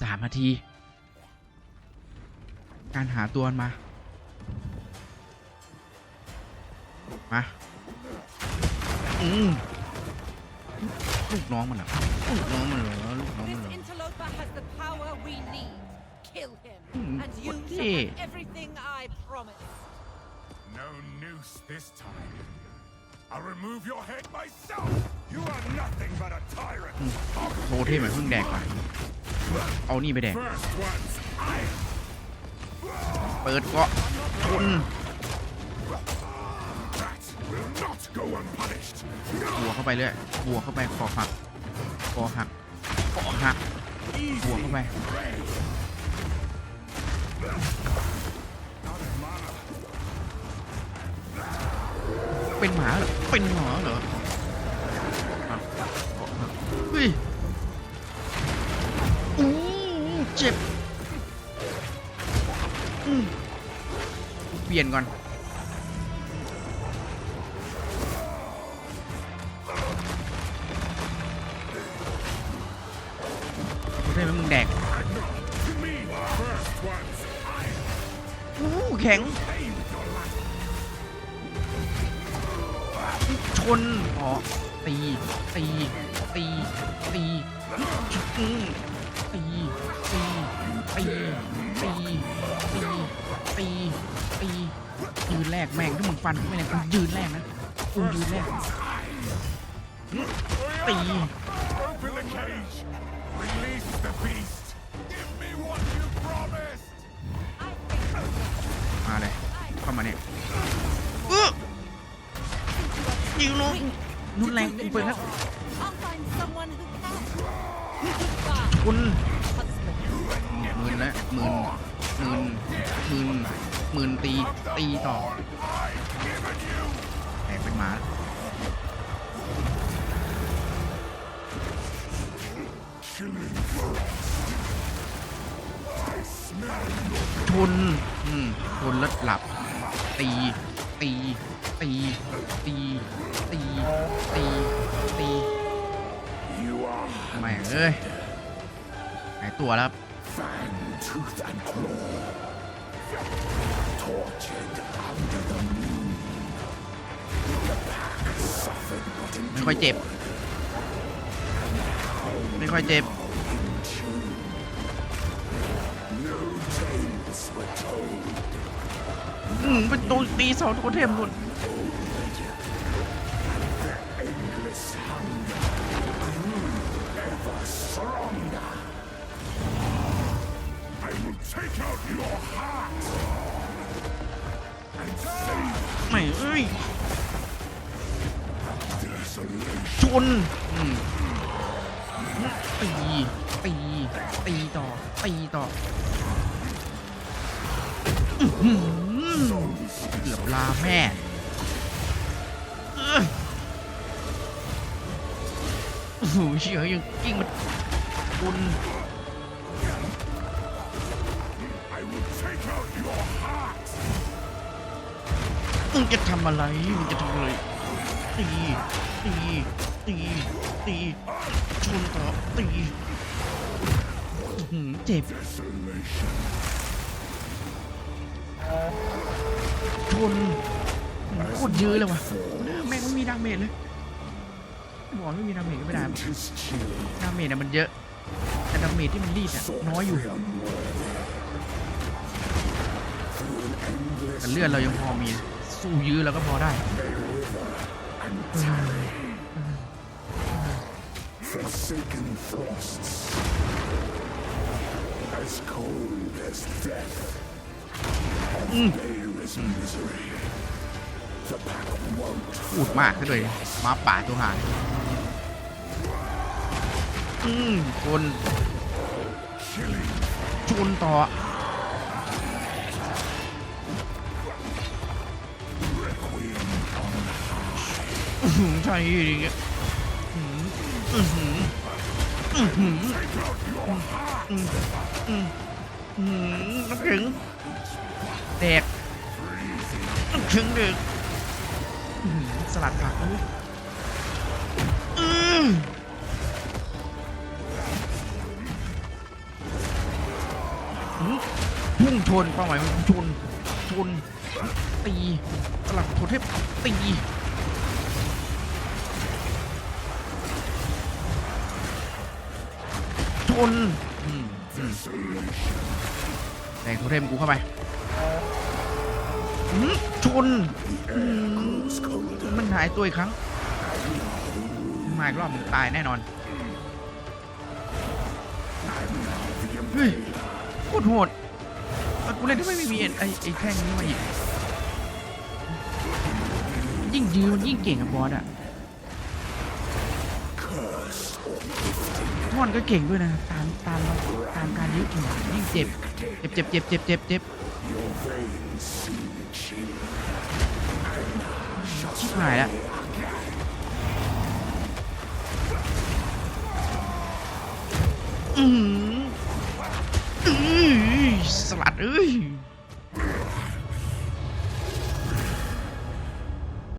สามนาที การหาตัวมันมา มา อืมลูกน้องมันเหรอลูกน้องมันเหรอลูกน้องมัน This เหรอ interloper has the power we need. Kill him, Hmm, and you what shall the- have everything I promised. No noose this time. I'll remove your head myself. You are nothing but a tyrant. โทเทมมันเพิ่งแดกไปเอานี่ไปแดก First one's iron. เปิดเกาะชน That will not go unpunished. บัวเข้าไปเรื่อยบัวเข้าไปคอหักคอหักคอหักบัวเข้าไป เป็นหมาเหรอ เป็นหมาเหรอเฮ้ยอู้เจ็บเปลี่ยนก่อนโทเทมมันมึงแดกอู้แข็ง ชนอ๋อตีตีตีตีอืมตีตีตีตีตีตีตียืนแรกแม่งถ้ามึงฟันกูไม่ได้กูยืนแรกนะกูยืนแรกตี นุนแรงกูเปิดแล้ว I'll find someone who can. คุณ Husband. เนี่ยหมื่นแล้วหมื่นหมื่นหมื่นหมื่นตีตีต่อแตกเป็นหมาแล้วชนอืมชนแล้วหลับ ตี ตี ตีตีตีตีตี You are แม่งเอ้ยหายตัวแล้วครับ fang, tooth, and claw. Tortured under the moon. The pack suffered but ไม่ค่อยเจ็บ ไม่ค่อยเจ็บ no tales were told. อืมเป็นตัวตีเสาโทเทมนู่น ไม่เอ้ยชนตี ตี ตีต่อ ตีต่ออื้อหือเกือบลาแม่โอ้โหเชี่ยยังกิ้งมันคุณ มึงจะทำอะไร มึงจะทำอะไร ตี ตี ตี ตี ชนต่อตีอื้อหือเจ็บ ชนโคตรเยอะเลยว่ะแม่งไม่มีดาเมจเลยบอกไม่มีดาเมจก็ไม่ได้ ดาเมจอะมันเยอะ แต่ดาเมจที่มันรีดอะน้อยอยู่แต่เลือดเรายังพอมี สู้ยื้อเราก็พอได้ Forsaken thrusts. As cold as death. And there is misery. The pack won't พูดมากซะเลยมาป่าตัวหายอืมชน killing ชนต่อ your heart. อื้อหือน้ำแข็งแดกน้ำแข็งเด็กอื้อหือสลัดผักด้ยอืมพุ่งชนเป้าหมายมันชนชนตีสลับโทเทพตี ชนอืมอืมแดงโทเทมกูเข้าไปหืมชนอืม colder. มันหายตัวอีกครั้งมาอีกรอบมึงตายแน่นอนเฮ้ยโคตรโหดแล้วกูเล่นที่ไม่มีไอ้ไอ้ไอ้แท่งนี้มาอีกยิ่งยื้อมันยิ่งเก่งกับบอสอะ มอนก็เก่งด้วยนะตามตามตามการยื้อยิ่งเจ็บเจ็บเจ็บเจ็บเจ็บเจ็บเจ็บชิบหายแล้วอืออือสลัดเอ้ย